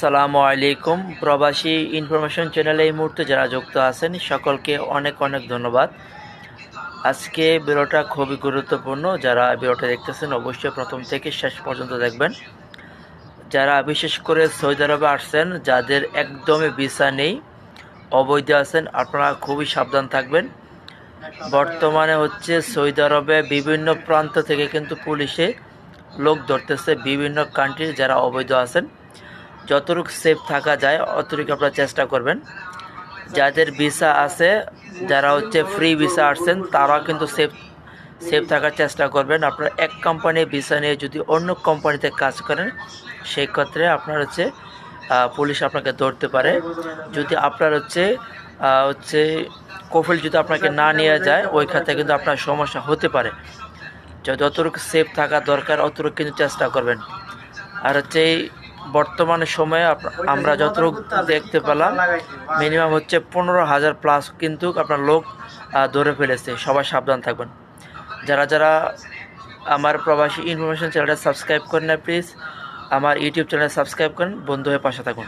আসসালামু আলাইকুম। প্রবাসী ইনফরমেশন চ্যানেলে এই মুহূর্তে যারা যুক্ত আছেন, সকলকে অনেক অনেক ধন্যবাদ। আজকে ভিডিওটা খুবই গুরুত্বপূর্ণ। যারা ভিডিওটা দেখতেছেন, অবশ্যই প্রথম থেকে শেষ পর্যন্ত দেখবেন। যারা বিশেষ করে সৌদি আরবে আসছেন, যাদের একদমই ভিসা নেই, অবৈধ আছেন, আপনারা খুবই সাবধান থাকবেন। বর্তমানে হচ্ছে সৌদি আরবে বিভিন্ন প্রান্ত থেকে কিন্তু পুলিশে লোক ধরতেছে বিভিন্ন কান্ট্রির যারা অবৈধ আছেন। যতটুকু সেফ থাকা যায়, অতটুকু আপনারা চেষ্টা করবেন। যাদের ভিসা আছে, যারা হচ্ছে ফ্রি ভিসা আসছেন তারা কিন্তু সেফ সেফ থাকার চেষ্টা করবেন। আপনারা এক কোম্পানির ভিসা নিয়ে যদি অন্য কোম্পানিতে কাজ করেন, সেই ক্ষেত্রে আপনার হচ্ছে পুলিশ আপনাকে ধরতে পারে। যদি আপনার হচ্ছে হচ্ছে কফিল যদি আপনাকে না নিয়ে যায়, ওই ক্ষেত্রে কিন্তু আপনার সমস্যা হতে পারে। যত- যতটুকু সেফ থাকা দরকার, অতটুকু কিন্তু চেষ্টা করবেন। আর হচ্ছে বর্তমানে সময়ে আমরা যতটুকু দেখতে পেলাম মিনিমাম হচ্ছে পনেরো হাজার প্লাস কিন্তু আপনার লোক ধরে ফেলেছে। সবাই সাবধান থাকবেন। যারা যারা আমার প্রবাসী ইনফরমেশন চ্যানেলটা সাবস্ক্রাইব করেন না প্লিজ আমার ইউটিউব চ্যানেল সাবস্ক্রাইব করেন, বন্ধু হয়ে পাশে থাকুন।